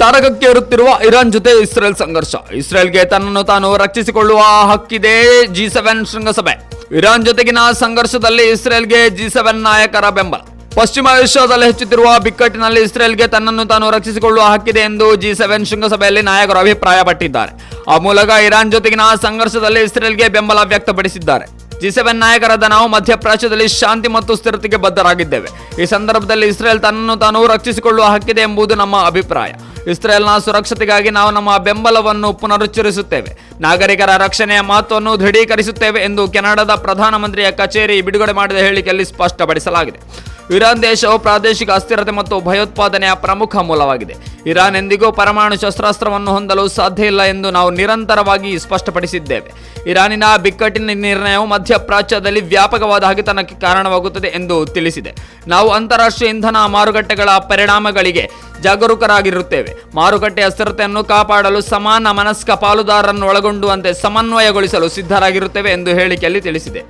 ತಾರಕಕ್ಕೇರುತ್ತಿರುವ Iran ಜೊತೆ Israel ಸಂಘರ್ಷ. ಇಸ್ರೇಲ್ಗೆ ತನ್ನನ್ನು ತಾನು ರಕ್ಷಿಸಿಕೊಳ್ಳುವ ಹಕ್ಕಿದೆ ಜಿ ಸೆವೆನ್ ಶೃಂಗಸಭೆ. ಇರಾನ್ ಜೊತೆಗಿನ ಸಂಘರ್ಷದಲ್ಲಿ ಇಸ್ರೇಲ್ಗೆ ಜಿ ಸೆವೆನ್ ನಾಯಕರ ಬೆಂಬಲ. ಪಶ್ಚಿಮ ಏಷ್ಯಾದಲ್ಲಿ ಹೆಚ್ಚುತ್ತಿರುವ ಬಿಕ್ಕಟ್ಟಿನಲ್ಲಿ ಇಸ್ರೇಲ್ಗೆ ತನ್ನನ್ನು ತಾನು ರಕ್ಷಿಸಿಕೊಳ್ಳುವ ಹಕ್ಕಿದೆ ಎಂದು ಜಿ ಸೆವೆನ್ ಶೃಂಗಸಭೆಯಲ್ಲಿ ನಾಯಕರು ಅಭಿಪ್ರಾಯಪಟ್ಟಿದ್ದಾರೆ. ಆ ಮೂಲಕ ಇರಾನ್ ಜೊತೆಗಿನ ಸಂಘರ್ಷದಲ್ಲಿ ಇಸ್ರೇಲ್ಗೆ ಬೆಂಬಲ ವ್ಯಕ್ತಪಡಿಸಿದ್ದಾರೆ. ಜಿ ಸೆವೆನ್ ನಾಯಕರಾದ ನಾವು ಮಧ್ಯಪ್ರಾಚ್ಯದಲ್ಲಿ ಶಾಂತಿ ಮತ್ತು ಸ್ಥಿರತೆಗೆ ಬದ್ಧರಾಗಿದ್ದೇವೆ. ಈ ಸಂದರ್ಭದಲ್ಲಿ ಇಸ್ರೇಲ್ ತನ್ನನ್ನು ತಾನು ರಕ್ಷಿಸಿಕೊಳ್ಳುವ ಹಕ್ಕಿದೆ ಎಂಬುದು ನಮ್ಮ ಅಭಿಪ್ರಾಯ. ಇಸ್ರೇಲ್ನ ಸುರಕ್ಷತೆಗಾಗಿ ನಾವು ನಮ್ಮ ಬೆಂಬಲವನ್ನು ಪುನರುಚ್ಚರಿಸುತ್ತೇವೆ. ನಾಗರಿಕರ ರಕ್ಷಣೆಯ ಮಹತ್ವವನ್ನು ದೃಢೀಕರಿಸುತ್ತೇವೆ ಎಂದು ಕೆನಡಾದ ಪ್ರಧಾನಮಂತ್ರಿಯ ಕಚೇರಿ ಬಿಡುಗಡೆ ಮಾಡಿದ ಹೇಳಿಕೆಯಲ್ಲಿ ಸ್ಪಷ್ಟಪಡಿಸಲಾಗಿದೆ. ಇರಾನ್ ದೇಶವು ಪ್ರಾದೇಶಿಕ ಅಸ್ಥಿರತೆ ಮತ್ತು ಭಯೋತ್ಪಾದನೆಯ ಪ್ರಮುಖ ಮೂಲವಾಗಿದೆ. ಇರಾನ್ ಎಂದಿಗೂ ಪರಮಾಣು ಶಸ್ತ್ರಾಸ್ತ್ರವನ್ನು ಹೊಂದಲು ಸಾಧ್ಯ ಇಲ್ಲ ಎಂದು ನಾವು ನಿರಂತರವಾಗಿ ಸ್ಪಷ್ಟಪಡಿಸಿದ್ದೇವೆ. ಇರಾನಿನ ಬಿಕ್ಕಟ್ಟಿನ ನಿರ್ಣಯವು ಮಧ್ಯಪ್ರಾಚ್ಯದಲ್ಲಿ ವ್ಯಾಪಕವಾದ ಹಗೆತನಕ್ಕೆ ಕಾರಣವಾಗುತ್ತದೆ ಎಂದು ತಿಳಿಸಿದೆ. ನಾವು ಅಂತಾರಾಷ್ಟ್ರೀಯ ಇಂಧನ ಮಾರುಕಟ್ಟೆಗಳ ಪರಿಣಾಮಗಳಿಗೆ ಜಾಗರೂಕರಾಗಿರುತ್ತೇವೆ. ಮಾರುಕಟ್ಟೆ ಅಸ್ಥಿರತೆಯನ್ನು ಕಾಪಾಡಲು ಸಮಾನ ಮನಸ್ಕ ಪಾಲುದಾರರನ್ನು ಒಳಗೊಂಡುವಂತೆ ಸಮನ್ವಯಗೊಳಿಸಲು ಸಿದ್ಧರಾಗಿರುತ್ತೇವೆ ಎಂದು ಹೇಳಿಕೆಯಲ್ಲಿ ತಿಳಿಸಿದೆ.